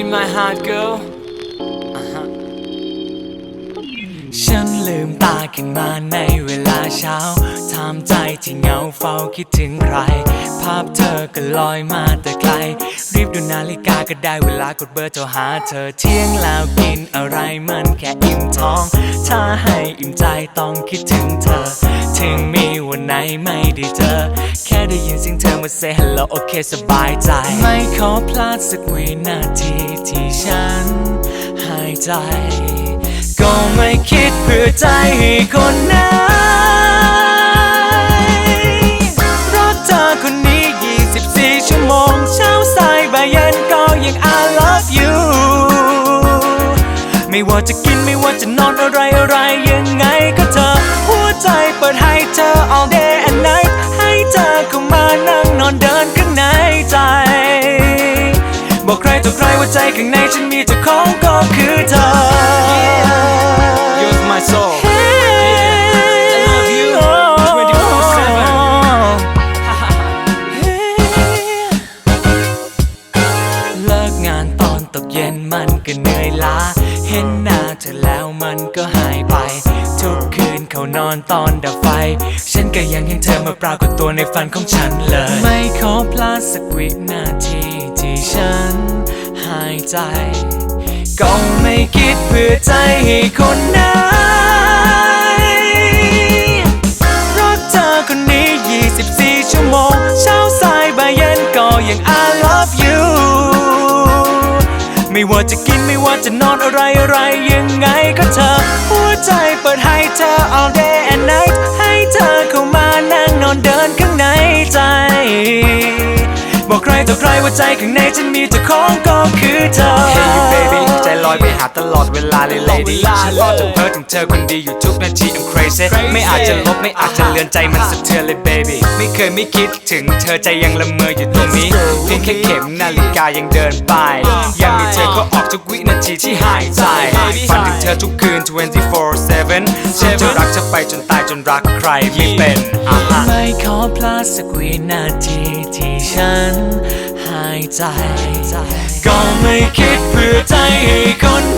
in my heart girl ฉันลืมตาขึ้นมาในเวลาเช้าทำใจที่เหงาเฝ้าคิดถึงใคร ภาพเธอก็ลอยมาแต่ไกล รีบดูนาฬิกาก็ได้เวลากดเบอร์โทรหาเธอเที่ยงแล้วกินอะไรมันแค่อิ่มท้อง ถ้าให้อิ่มใจต้องคิดถึงเธอ ถึงมี วันไหนไม่ได้เจอ แค่ได้ยินเสียงเธอมา say hello โอเคสบายใจ ไม่ขอพลาดสักวินาทีที่ฉันหายใจ ก็ไม่คิดเพื่อใจให้คนไหนรักเธอคนนี้ 24 ชั่วโมง เช้าสายบ่ายเย็นก็ยัง I love you ไม่ว่าจะกินไม่ว่าจะนอนอะไรอะไรยังไงก็เธอ หัวใจเปิดให้เธอ มานั่งนอนเดินข้างในใจ บอกใครต่อใครว่าใจข้างในฉันมีเจ้าของก็คือเธอ You're my soul I love you เลิกงานตอนตกเย็นมันก็เหนื่อยล้า เห็นหน้าเธอแล้วมันก็หายไป ทุกคืน เขานอนตอนดับไฟ ฉันก็ยังเห็นเธอมาปรากฏตัวในฝันของฉันเลย ไม่ขอพลาดสักวินาทีที่ฉันหายใจ ก็ไม่คิดเพื่อใจให้คนไหนรักเธอคนนี้ 24 ชั่วโมง เช้าสายบ่ายเย็นก็ยัง I love you ไม่ว่าจะกินไม่ว่าจะนอนอะไรอะไรยังไงก็เธอ หัวใจเปิดให้เธอ all day and night บอกใครต่อใครว่าใจข้างในฉันมีเจ้าของก็คือเธอ Hey you baby ใจลอยไปหาตลอดเวลาเลย lady ฉันรอจนเพ้อถึงเธอคนดีอยู่ทุกนาที I'm crazy ไม่อาจจะลบไม่อาจจะเลือนใจมันสะเทือนเลย baby ไม่เคยไม่คิดถึงเธอใจยังละเมออยู่ตรงนี้เพียงแค่เข็มนาฬิกายังเดินไป ยังมีเธอก็ออกทุกวินาทีที่หายใจฝันถึงเธอทุกคืน 24/7 ฉันจะรักเธอไปจนตายจนรักใครไม่เป็นอะฮะไม่ขอพลาดสักวินาทีที่ฉันหายใจ ก็ไม่คิดเพื่อใจให้คนไหน